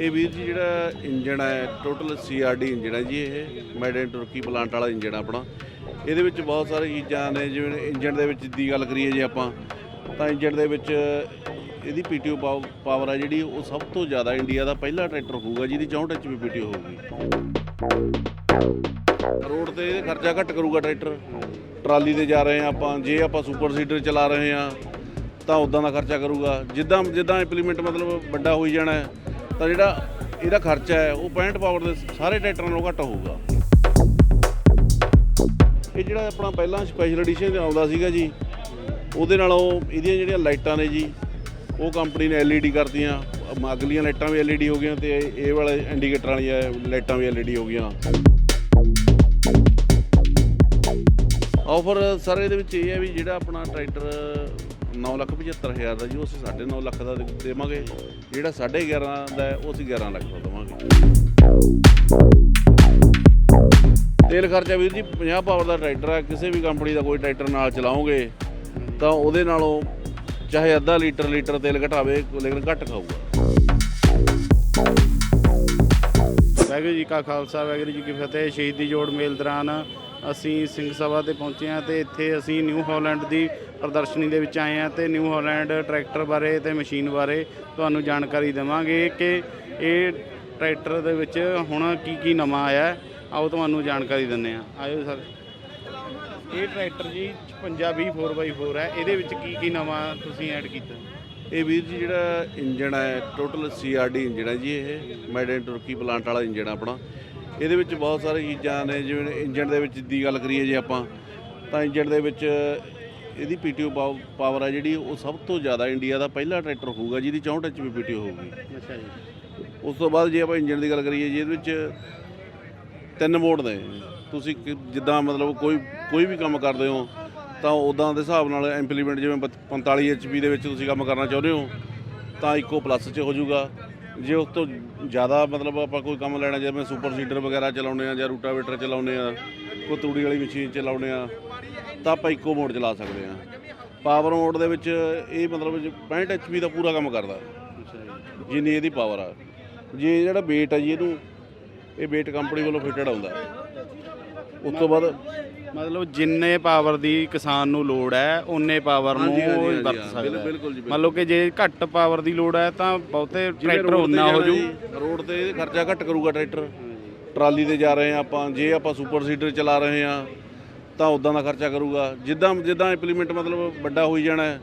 ਇਹ ਵੀਰ ਜੀ ਜਿਹੜਾ ਇੰਜਣ ਹੈ ਟੋਟਲ ਸੀਆਰਡੀ ਇੰਜਣ ਹੈ ਜੀ ਇਹ। ਮੇਡ ਇਨ ਤੁਰਕੀ ਪਲਾਂਟ ਵਾਲਾ ਇੰਜਣ ਆਪਣਾ। ਇਹਦੇ ਵਿੱਚ ਬਹੁਤ ਸਾਰੀਆਂ ਚੀਜ਼ਾਂ ਨੇ, ਜਿਵੇਂ ਇੰਜਣ ਦੇ ਵਿੱਚ ਦੀ ਗੱਲ ਕਰੀਏ ਜੇ ਆਪਾਂ, ਤਾਂ ਇੰਜਣ ਦੇ ਵਿੱਚ ਇਹਦੀ ਪੀਟੀਓ ਪਾਵਰ ਹੈ ਜਿਹੜੀ, ਉਹ ਸਭ ਤੋਂ ਜ਼ਿਆਦਾ ਇੰਡੀਆ ਦਾ ਪਹਿਲਾ ਟਰੈਕਟਰ ਹੋਊਗਾ, ਜਿਹਦੀ 64 ਐਚਪੀ ਪੀਟੀਓ ਹੋਊਗੀ। ਰੋਡ ਤੇ ਇਹ ਖਰਚਾ ਘੱਟ ਕਰੂਗਾ ਟਰੈਕਟਰ ਟਰਾਲੀ ਤੇ ਜਾ ਰਹੇ ਆ ਆਪਾਂ, ਜੇ ਆਪਾਂ ਸੁਪਰ ਸੀਡਰ ਚਲਾ ਰਹੇ ਆ ਤਾਂ ਉਦਾਂ ਦਾ ਖਰਚਾ ਕਰੂਗਾ। ਜਿੱਦਾਂ ਜਿੱਦਾਂ ਇੰਪਲੀਮੈਂਟ ਮਤਲਬ ਵੱਡਾ ਹੋਈ ਜਾਣਾ ਤਾਂ ਜਿਹੜਾ ਇਹਦਾ ਖਰਚਾ ਹੈ, ਉਹ 65 ਪਾਵਰ ਦੇ ਸਾਰੇ ਟਰੈਕਟਰਾਂ ਨਾਲੋਂ ਘੱਟ ਹੋਊਗਾ। ਇਹ ਜਿਹੜਾ ਆਪਣਾ ਪਹਿਲਾਂ ਸਪੈਸ਼ਲ ਐਡੀਸ਼ਨ ਆਉਂਦਾ ਸੀਗਾ ਜੀ, ਉਹਦੇ ਨਾਲੋਂ ਇਹਦੀਆਂ ਜਿਹੜੀਆਂ ਲਾਈਟਾਂ ਨੇ ਜੀ, ਉਹ ਕੰਪਨੀ ਨੇ LED ਕਰਤੀਆਂ। ਅਗਲੀਆਂ ਲਾਈਟਾਂ ਵੀ LED ਹੋ ਗਈਆਂ ਤੇ ਇਹ ਵਾਲੇ ਇੰਡੀਕੇਟਰ ਵਾਲੀਆਂ ਲਾਈਟਾਂ ਵੀ LED ਹੋ ਗਈਆਂ। ਆਫਰ ਸਰ, ਇਹਦੇ ਵਿੱਚ ਇਹ ਹੈ ਵੀ ਜਿਹੜਾ ਆਪਣਾ ਟਰੈਕਟਰ 975000 ਦਾ ਜੀ ਉਹ ਅਸੀਂ 9.5 ਲੱਖ ਦਾ ਦੇ- ਦੇਵਾਂਗੇ। ਜਿਹੜਾ 11.5 ਦਾ ਹੈ, ਉਹ ਅਸੀਂ 11 ਲੱਖ ਦਾ ਦੇਵਾਂਗੇ। ਤੇਲ ਖਰਚਾ ਵੀਰ ਜੀ 50 ਪਾਵਰ ਦਾ ਟਰੈਕਟਰ ਹੈ, ਕਿਸੇ ਵੀ ਕੰਪਨੀ ਦਾ ਕੋਈ ਟਰੈਕਟਰ ਨਾਲ ਚਲਾਓਗੇ, ਤਾਂ ਉਹਦੇ ਨਾਲੋਂ ਚਾਹੇ ਅੱਧਾ ਲੀਟਰ ਲੀਟਰ ਤੇਲ ਘਟਾਵੇ, ਲੇਕਿਨ ਘੱਟ ਖਾਊਗਾ। ਵਾਹਿਗੁਰੂ ਜੀ ਕਾ ਖਾਲਸਾ, ਵਾਹਿਗੁਰੂ ਜੀ ਕੀ ਫਤਿਹ, ਸ਼ਹੀਦੀ ਜੋੜ ਮੇਲ ਦੌਰਾਨ ਅਸੀਂ ਸਿੰਘ ਸਭਾ ਤੇ ਪਹੁੰਚੇ ਹਾਂ ਤੇ ਇੱਥੇ ਅਸੀਂ ਨਿਊ ਹਾਲੈਂਡ ਦੀ ਪ੍ਰਦਰਸ਼ਨੀ ਦੇ ਵਿੱਚ ਆਏ ਹਾਂ ਤੇ ਨਿਊ ਹਾਲੈਂਡ ਟਰੈਕਟਰ ਬਾਰੇ ਤੇ ਮਸ਼ੀਨ ਬਾਰੇ ਤੁਹਾਨੂੰ ਜਾਣਕਾਰੀ ਦੇਵਾਂਗੇ ਕਿ ਇਹ ਟਰੈਕਟਰ ਦੇ ਵਿੱਚ ਹੁਣ ਕੀ ਕੀ ਨਵਾਂ ਆਇਆ ਆਓ ਤੁਹਾਨੂੰ ਜਾਣਕਾਰੀ ਦਿੰਦੇ ਹਾਂ। ਆਇਓ ਸਰ। ਇਹ ਟਰੈਕਟਰ ਜੀ 55 4x4 ਹੈ। ਇਹਦੇ ਵਿੱਚ ਕੀ ਕੀ ਨਵਾਂ ਤੁਸੀਂ ਐਡ ਕੀਤਾ? ਇਹ ਵੀਰ ਜੀ ਜਿਹੜਾ ਇੰਜਣ ਹੈ ਟੋਟਲ ਸੀਆਰਡੀ ਇੰਜਣ ਹੈ ਜੀ ਇਹ। ਮੇਡ ਇਨ ਤੁਰਕੀ ਪਲਾਂਟ ਵਾਲਾ ਇੰਜਣ ਆਪਣਾ। ਇਹਦੇ ਵਿੱਚ ਬਹੁਤ ਸਾਰੀਆਂ ਚੀਜ਼ਾਂ ਨੇ ਜਿਵੇਂ ਇੰਜਣ ਦੇ ਵਿੱਚ ਦੀ ਗੱਲ ਕਰੀਏ ਜੇ ਆਪਾਂ ਤਾਂ ਇੰਜਣ ਦੇ ਵਿੱਚ ਇਹਦੀ ਪੀਟੀਓ ਪਾਵਰ ਹੈ ਜਿਹੜੀ ਉਹ ਸਭ ਤੋਂ ਜ਼ਿਆਦਾ ਇੰਡੀਆ ਦਾ ਪਹਿਲਾ ਟਰੈਕਟਰ ਹੋਊਗਾ ਜਿਹਦੀ 64 ਐਚਪੀ ਪੀਟੀਓ ਹੋਊਗੀ। ਅੱਛਾ ਜੀ। ਉਸ ਤੋਂ ਬਾਅਦ ਜੇ ਆਪਾਂ ਇੰਜਣ ਦੀ ਗੱਲ ਕਰੀਏ ਜੀ ਇਹਦੇ ਵਿੱਚ ਤਿੰਨ ਮੋਡ ਨੇ ਤੁਸੀਂ ਜਿੱਦਾਂ ਮਤਲਬ ਕੋਈ ਕੋਈ ਵੀ ਕੰਮ ਕਰਦੇ ਹੋ ਤਾਂ ਉਦਾਂ ਦੇ ਹਿਸਾਬ ਨਾਲ ਇੰਪਲੀਮੈਂਟ ਜਿਵੇਂ ਬਤ- 45 ਐਚਪੀ ਦੇ ਵਿੱਚ ਤੁਸੀਂ ਕੰਮ ਕਰਨਾ ਚਾਹੁੰਦੇ ਹੋ ਤਾਂ ਇੱਕੋ ਪਲੱਸ 'ਚ ਹੋ ਜਾਊਗਾ। ਜੇ ਉਸ ਤੋਂ ਜ਼ਿਆਦਾ ਮਤਲਬ ਆਪਾਂ ਕੋਈ ਕੰਮ ਲੈਣਾ, ਜਿਵੇਂ ਸੁਪਰ ਸੀਡਰ ਵਗੈਰਾ ਚਲਾਉਂਦੇ ਆ ਜਾਂ ਰੂਟਾਵੇਟਰ ਚਲਾਉਂਦੇ ਆ ਕੋਈ ਤੂੜੀ ਵਾਲੀ ਮਸ਼ੀਨ ਚਲਾਉਂਦੇ ਆ ਤਾਂ ਆਪਾਂ ਇੱਕੋ ਮੋਡ ਚਲਾ ਸਕਦੇ ਆ ਪਾਵਰ ਮੋਡ ਦੇ ਵਿੱਚ ਇਹ ਮਤਲਬ 65 ਐਚਪੀ ਦਾ ਪੂਰਾ ਕੰਮ ਕਰਦਾ। ਜਿੰਨੀ ਇਹਦੀ ਪਾਵਰ ਆ। ਜੇ ਜਿਹੜਾ weight ਆ ਜੀ ਇਹਨੂੰ, ਇਹ weight ਕੰਪਨੀ ਵੱਲੋਂ ਫਿਟਡ ਆਉਂਦਾ ਉਸ ਤੋਂ ਬਾਅਦ ਮਤਲਬ ਜਿੰਨੇ ਪਾਵਰ ਦੀ ਕਿਸਾਨ ਨੂੰ ਲੋੜ ਹੈ ਉਨੇ ਪਾਵਰ ਨੂੰ ਹਾਂਜੀ, ਹਾਂਜੀ, ਉਹ ਹਾਂਜੀ, ਵਰਤ ਹਾਂ, ਸਕਦਾ ਹੈ। ਬਿਲਕੁਲ ਜੀ, ਬਿਲਕੁਲ। ਮੰਨ ਲਓ ਕਿ ਜੇ ਘੱਟ ਪਾਵਰ ਦੀ ਲੋੜ ਹੈ ਤਾਂ ਬਹੁਤੇ ਟਰੈਕਟਰ ਉਨਾ ਹੋ ਜੂ। ਰੋਡ ਤੇ ਇਹ ਖਰਚਾ ਘੱਟ ਕਰੂਗਾ ਟਰੈਕਟਰ ਟਰਾਲੀ ਤੇ ਜਾ ਰਹੇ ਆ ਆਪਾਂ ਜੇ ਆਪਾਂ ਸੁਪਰ ਸੀਡਰ ਚਲਾ ਰਹੇ ਆ ਤਾਂ ਉਦਾਂ ਦਾ ਖਰਚਾ ਕਰੂਗਾ। ਜਿੱਦਾਂ ਜਿੱਦਾਂ ਇੰਪਲੀਮੈਂਟ ਮਤਲਬ ਵੱਡਾ ਹੋਈ ਜਾਣਾ ਹੈ,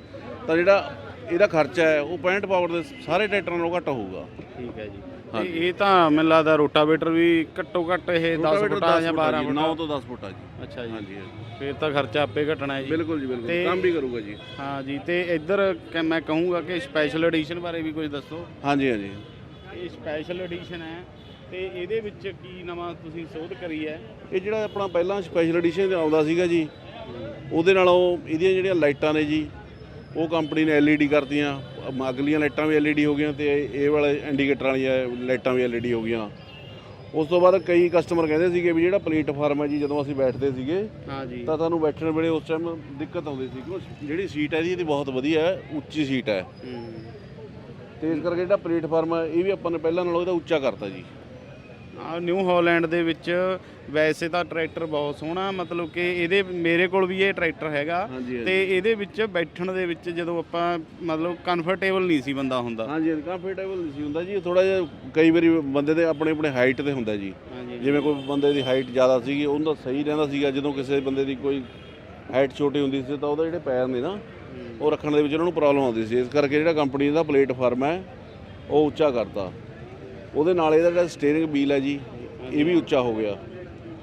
ਤਾਂ ਜਿਹੜਾ ਇਹਦਾ ਖਰਚਾ ਹੈ ਉਹ 65 ਪਾਵਰ ਦੇ ਸਾਰੇ ਟਰੈਕਟਰਾਂ ਨਾਲੋਂ ਘੱਟ ਹੋਊਗਾ। ਠੀਕ ਹੈ ਜੀ। ਇਹ ਤਾਂ ਮੈਨੂੰ ਲੱਗਦਾ ਰੋਟਾਵੇਟਰ ਵੀ ਘੱਟੋ ਘੱਟ ਇਹ 10 ਰੋਟਾਵੇਟਰ ਫੁੱਟਾ ਜਾਂ 12 9 ਫੁੱਟ। ਤੋਂ 10 ਫੁੱਟ ਆ ਜੀ। ਅੱਛਾ ਜੀ। ਹਾਂਜੀ ਹਾਂਜੀ। ਫਿਰ ਤਾਂ ਖਰਚਾ ਆਪੇ ਘਟਣਾ ਹੈ ਜੀ। ਬਿਲਕੁਲ ਜੀ ਬਿਲਕੁਲ। ਤੇ- ਕੰਮ ਵੀ ਕਰੂਗਾ ਜੀ। ਹਾਂ ਜੀ ਤੇ ਇੱਧਰ ਕਿ ਮੈਂ ਕਹੂੰਗਾ ਕਿ ਸਪੈਸ਼ਲ ਐਡੀਸ਼ਨ ਬਾਰੇ ਵੀ ਕੁਝ ਦੱਸੋ। ਹਾਂਜੀ ਹਾਂਜੀ। ਇਹ ਸਪੈਸ਼ਲ ਐਡੀਸ਼ਨ ਹੈ। ਤੇ ਇਹਦੇ ਵਿੱਚ ਕੀ ਨਵਾਂ ਤੁਸੀਂ ਸੋਧ ਕਰੀ ਹੈ? ਇਹ ਜਿਹੜਾ ਆਪਣਾ ਪਹਿਲਾਂ ਸਪੈਸ਼ਲ ਐਡੀਸ਼ਨ ਆਉਂਦਾ ਸੀਗਾ ਜੀ ਉਹਦੇ ਨਾਲੋਂ ਇਹਦੀਆਂ ਜਿਹੜੀਆਂ ਲਾਈਟਾਂ ਨੇ ਜੀ ਉਹ ਕੰਪਨੀ ਨੇ LED ਕਰਤੀਆਂ। ਅਮ ਅਗਲੀਆਂ ਲਾਈਟਾਂ ਵੀ LED ਹੋ ਗਈਆਂ ਤੇ ਇਹ ਵਾਲੇ ਇੰਡੀਕੇਟਰ ਵਾਲੀਆਂ ਲਾਈਟਾਂ ਵੀ LED ਹੋ ਗਈਆਂ। ਉਸ ਤੋਂ ਬਾਅਦ ਕਈ ਕਸਟਮਰ ਕਹਿੰਦੇ ਸੀਗੇ ਵੀ ਜਿਹੜਾ ਪਲੇਟਫਾਰਮ ਹੈ ਜੀ ਜਦੋਂ ਅਸੀਂ ਬੈਠਦੇ ਸੀਗੇ ਹਾਂ ਜੀ। ਤਾਂ ਤੁਹਾਨੂੰ ਬੈਠਣ ਵੇਲੇ ਉਸ ਟਾਈਮ ਦਿੱਕਤ ਆਉਂਦੀ ਸੀ ਕਿਉਂਕਿ ਜਿਹੜੀ ਸੀਟ ਹੈ ਜੀ ਇਹਦੀ ਬਹੁਤ ਵਧੀਆ ਹੈ ਉੱਚੀ ਸੀਟ ਹੈ। ਤੇ ਇਸ ਕਰਕੇ ਜਿਹੜਾ ਪਲੇਟਫਾਰਮ ਹੈ ਇਹ ਵੀ ਆਪਾਂ ਨੇ ਪਹਿਲਾਂ ਨਾਲੋਂ ਇਹਦਾ ਉੱਚਾ ਕਰਤਾ ਜੀ। ਨਿਊ ਹਾਲੈਂਡ ਦੇ ਵਿੱਚ ਵੈਸੇ ਤਾਂ ਟਰੈਕਟਰ ਬਹੁਤ ਸੋਹਣਾ ਮਤਲਬ ਕਿ ਇਹਦੇ ਮੇਰੇ ਕੋਲ ਵੀ ਇਹ ਟਰੈਕਟਰ ਹੈਗਾ ਤੇ ਇਹਦੇ ਵਿੱਚ ਬੈਠਣ ਦੇ ਵਿੱਚ ਜਦੋਂ ਆਪਾਂ ਮਤਲਬ ਕੰਫਰਟੇਬਲ ਨਹੀਂ ਸੀ ਬੰਦਾ ਹੁੰਦਾ। ਹਾਂਜੀ ਕੰਫਰਟੇਬਲ ਨਹੀਂ ਸੀ ਹੁੰਦਾ ਜੀ ਥੋੜਾ ਜਿਹਾ ਕਈ ਵਾਰੀ ਬੰਦੇ ਦੇ ਆਪਣੇ ਆਪਣੇ ਹਾਈਟ ਤੇ ਹੁੰਦਾ ਜੀ। ਜਿਵੇਂ ਕੋਈ ਬੰਦੇ ਦੀ ਹਾਈਟ ਜ਼ਿਆਦਾ ਸੀਗੀ ਉਹਦਾ ਸਹੀ ਰਹਿੰਦਾ ਸੀਗਾ ਜਦੋਂ ਕਿਸੇ ਬੰਦੇ ਦੀ ਕੋਈ ਹਾਈਟ ਛੋਟੀ ਹੁੰਦੀ ਸੀ ਤਾਂ ਉਹਦੇ ਜਿਹੜੇ ਪੈਰ ਨੇ ਨਾ ਉਹ ਰੱਖਣ ਦੇ ਵਿੱਚ ਉਹਨਾਂ ਨੂੰ ਪ੍ਰੋਬਲਮ ਆਉਂਦੀ ਸੀ। ਇਸ ਕਰਕੇ ਜਿਹੜਾ ਕੰਪਨੀ ਦਾ ਪਲੇਟਫਾਰਮ ਹੈ ਉਹ ਉੱਚਾ ਕਰਤਾ। ਉਹਦੇ ਨਾਲ ਇਹਦਾ ਜਿਹੜਾ ਸਟੀਅਰਿੰਗ ਵੀਲ ਹੈ ਜੀ ਇਹ ਵੀ ਉੱਚਾ ਹੋ ਗਿਆ।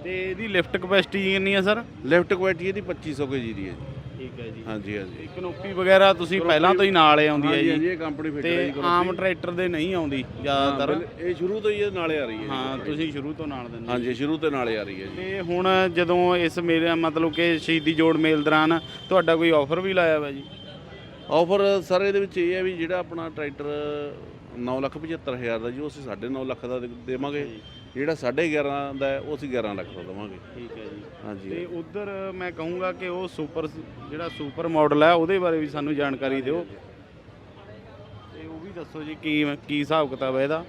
ਤੇ ਇਹਦੀ ਲਿਫਟ ਕਪੈਸਿਟੀ ਕਿੰਨੀ ਹੈ ਸਰ? ਲਿਫਟ ਕੁਆਲਿਟੀ ਇਹਦੀ 2500 ਕੇਜੀ ਦੀ ਹੈ ਜੀ। ਠੀਕ ਹੈ ਜੀ। ਹਾਂਜੀ ਹਾਂਜੀ। ਕਨੋਪੀ ਵਗੈਰਾ ਤੁਸੀਂ ਪਹਿਲਾਂ ਤੋਂ ਹੀ ਨਾਲ ਹੀ ਆਉਂਦੀ ਹੈ ਹਾਂਜੀ ਹਾਂਜੀ ਜੀ ਇਹ ਕੰਪਨੀ ਫਿੱਟ ਹੈ ਤੇ ਜੀ ਆਮ ਟਰੈਕਟਰ ਦੇ ਨਹੀਂ ਆਉਂਦੀ ਜ਼ਿਆਦਾਤਰ। ਇਹ ਸ਼ੁਰੂ ਤੋਂ ਹੀ ਇਹ ਨਾਲੇ ਆ ਰਹੀ ਹੈ ਹਾਂ ਤੁਸੀਂ ਸ਼ੁਰੂ ਤੋਂ ਨਾਲ ਦਿੰਦੇ ਹਾਂਜੀ ਸ਼ੁਰੂ ਤੋਂ ਨਾਲੇ ਆ ਰਹੀ ਹੈ ਜੀ। ਤੇ ਹੁਣ ਜਦੋਂ ਇਸ ਮੇਲੇ ਮਤਲਬ ਕਿ ਸ਼ਹੀਦੀ ਜੋੜ ਮੇਲ ਦੌਰਾਨ ਤੁਹਾਡਾ ਕੋਈ ਆਫਰ ਵੀ ਲਾਇਆ ਵਾ ਜੀ? ਆਫਰ ਸਰ ਇਹਦੇ ਵਿੱਚ ਇਹ ਹੈ ਵੀ ਜਿਹੜਾ ਆਪਣਾ ਟਰੈਕਟਰ 975000 ਦਾ ਜੀ ਉਹ ਅਸੀਂ 9.5 ਲੱਖ ਦਾ ਦੇ- ਦੇਵਾਂਗੇ। ਜਿਹੜਾ 11.5 ਦਾ ਹੈ ਉਹ ਅਸੀਂ 11 ਲੱਖ ਦਾ ਦੇਵਾਂਗੇ। ਠੀਕ ਹੈ ਜੀ। ਹਾਂਜੀ। ਤੇ ਉਧਰ ਮੈਂ ਕਹੂੰਗਾ ਕਿ ਉਹ ਸੁਪਰ ਜਿਹੜਾ ਸੁਪਰ ਮਾਡਲ ਹੈ ਉਹਦੇ ਬਾਰੇ ਵੀ ਸਾਨੂੰ ਜਾਣਕਾਰੀ ਦਿਓ। ਤੇ ਉਹ ਵੀ ਦੱਸੋ ਜੀ ਕੀ ਕੀ ਹਿਸਾਬ ਕਿਤਾਬ ਹੈ ਇਹਦਾ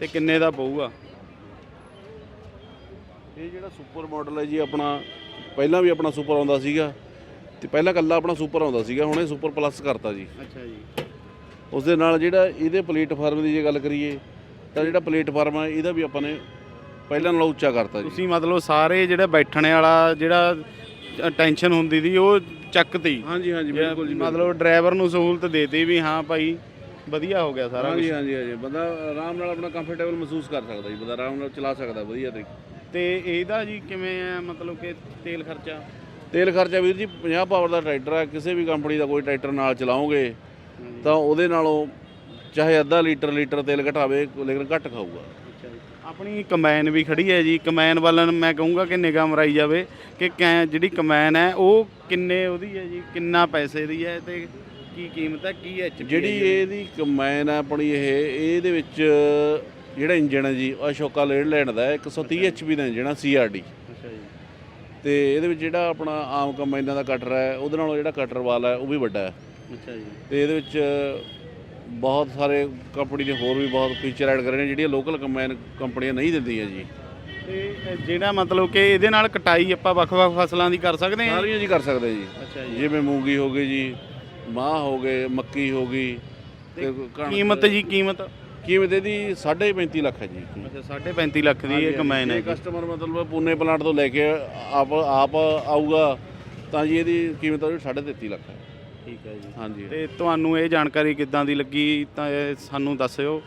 ਤੇ ਕਿੰਨੇ ਦਾ ਪਊਗਾ? ਇਹ ਜਿਹੜਾ ਸੁਪਰ ਮਾਡਲ ਹੈ ਜੀ ਆਪਣਾ ਪਹਿਲਾਂ ਵੀ ਆਪਣਾ ਸੁਪਰ ਆਉਂਦਾ ਸੀਗਾ ਤੇ ਪਹਿਲਾਂ ਕੱਲਾ ਆਪਣਾ ਸੁਪਰ ਆਉਂਦਾ ਸੀਗਾ ਹੁਣ ਇਹ ਸੁਪਰ ਪਲੱਸ ਕਰਤਾ ਜੀ। ਅੱਛਾ ਜੀ। ਉਸ ਦੇ ਨਾਲ ਜਿਹੜਾ ਇਹਦੇ ਪਲੇਟਫਾਰਮ ਦੀ ਜੇ ਗੱਲ ਕਰੀਏ ਤਾਂ ਜਿਹੜਾ ਪਲੇਟਫਾਰਮ ਹੈ ਇਹਦਾ ਵੀ ਆਪਾਂ ਨੇ ਪਹਿਲਾਂ ਨਾਲੋਂ ਉੱਚਾ ਕਰਤਾ ਜੀ। ਤੁਸੀਂ ਮਤਲਬ ਸਾਰੇ ਜਿਹੜਾ ਬੈਠਣੇ ਵਾਲਾ ਜਿਹੜਾ ਟੈਨਸ਼ਨ ਹੁੰਦੀ ਸੀ ਉਹ ਚੱਕਤੀ ਹਾਂਜੀ ਹਾਂਜੀ ਬਿਲਕੁਲ ਜੀ ਮਤਲਬ ਡਰਾਈਵਰ ਨੂੰ ਸਹੂਲਤ ਦੇਤੀ ਵੀ ਹਾਂ ਭਾਈ ਵਧੀਆ ਹੋ ਗਿਆ ਸਾਰਾ ਹਾਂਜੀ ਹਾਂਜੀ ਹਾਂਜੀ। ਬੰਦਾ ਆਰਾਮ ਨਾਲ ਆਪਣਾ ਕੰਫਰਟੇਬਲ ਮਹਿਸੂਸ ਕਰ ਸਕਦਾ ਜੀ ਬੰਦਾ ਆਰਾਮ ਨਾਲ ਚਲਾ ਸਕਦਾ ਵਧੀਆ ਤਰੀਕੇ ਤੇ ਇਹਦਾ ਜੀ ਕਿਵੇਂ ਆ ਮਤਲਬ ਕਿ ਤੇਲ ਖਰਚਾ? ਤੇਲ ਖਰਚਾ ਵੀਰ ਜੀ 50 ਪਾਵਰ ਦਾ ਟਰੈਕਟਰ ਹੈ ਕਿਸੇ ਵੀ ਕੰਪਨੀ ਦਾ ਕੋਈ ਟਰੈਕਟਰ ਨਾਲ ਚਲਾਓਗੇ ਤਾਂ ਉਹਦੇ ਨਾਲੋਂ ਚਾਹੇ ਅੱਧਾ ਲੀਟਰ ਲੀਟਰ ਤੇਲ ਘਟਾਵੇ ਲੇਕਿਨ ਘੱਟ ਖਾਊਗਾ। ਆਪਣੀ ਕਮੈਨ ਵੀ ਖੜੀ ਹੈ ਜੀ। ਕਮੈਨ ਵੱਲ ਮੈਂ ਕਹੂੰਗਾ ਕਿ ਨਿਗਾਹ ਮਰਾਈ ਜਾਵੇ ਕਿ ਕੈ ਜਿਹੜੀ ਕਮੈਨ ਹੈ ਉਹ ਕਿੰਨੇ ਉਹਦੀ ਹੈ ਜੀ? ਕਿੰਨਾ ਪੈਸੇ ਦੀ ਹੈ ਤੇ ਕੀ ਕੀਮਤ ਹੈ? ਕੀ ਐਚ ਜਿਹੜੀ ਇਹਦੀ ਕੰਬਾਈਨ ਹੈ ਆਪਣੀ ਇਹ ਇਹਦੇ ਵਿੱਚ ਜਿਹੜਾ ਇੰਜਨ ਹੈ ਜੀ ਉਹ ਅਸ਼ੋਕਾ ਲੇਡਲੈਂਡ ਦਾ ਹੈ 130 ਐਚਪੀ ਦਾ ਇੰਜਨ ਹੈ ਸੀਆਰਡੀ ਅੱਛਾ ਜੀ। ਤੇ ਇਹਦੇ ਵਿੱਚ ਜਿਹੜਾ ਆਪਣਾ ਆਮ ਕੰਬਾਈਨਾਂ ਦਾ ਕਟਰ ਹੈ ਉਹਦੇ ਨਾਲੋਂ ਜਿਹੜਾ ਕਟਰ ਵਾਲਾ ਹੈ ਉਹ ਵੀ ਵੱਡਾ ਹੈ। ਅੱਛਾ ਜੀ। ਤੇ ਇਹਦੇ ਵਿੱਚ ਬਹੁਤ ਸਾਰੇ ਕੰਪਨੀ ਨੇ ਹੋਰ ਵੀ ਬਹੁਤ ਫੀਚਰ ਐਡ ਕਰੇ ਨੇ ਜਿਹੜੀਆਂ ਲੋਕਲ ਕੰਬਾਈਨ ਕੰਪਨੀਆਂ ਨਹੀਂ ਦਿੰਦੀਆਂ ਜੀ। ਤੇ ਜਿਹੜਾ ਮਤਲਬ ਕਿ ਇਹਦੇ ਨਾਲ ਕਟਾਈ ਆਪਾਂ ਵੱਖ-ਵੱਖ ਫਸਲਾਂ ਦੀ ਕਰ ਸਕਦੇ ਹਾਂ ਸਾਰੀਆਂ ਜੀ ਕਰ ਸਕਦੇ ਜੀ। ਅੱਛਾ ਜਿਵੇਂ ਮੂੰਗੀ ਹੋ ਗਈ ਜੀ ਮਾਹ ਹੋ ਗਏ ਮੱਕੀ ਹੋ ਗਈ ਤੇ ਕੀਮਤ ਜੀ ਕੀਮਤ? ਕੀਮਤ ਇਹਦੀ 35.5 ਲੱਖ ਹੈ ਜੀ। ਅੱਛਾ 35 ਲੱਖ ਦੀ ਇਹ ਕਮੈਨ ਹੈ ਕਸਟਮਰ ਮਤਲਬ ਪੂਨੇ ਪਲਾਂਟ ਤੋਂ ਲੈ ਕੇ ਆਪ ਆਪ ਆਊਗਾ ਤਾਂ ਜੀ ਇਹਦੀ ਕੀਮਤ ਉਹਦੀ 33.5 ਲੱਖ ਹੈ। ਠੀਕ ਹੈ ਜੀ। ਹਾਂਜੀ। ਤੇ ਤੁਹਾਨੂੰ ਇਹ ਜਾਣਕਾਰੀ ਕਿੱਦਾਂ ਦੀ ਲੱਗੀ ਤਾਂ ਇਹ ਸਾਨੂੰ ਦੱਸਿਓ।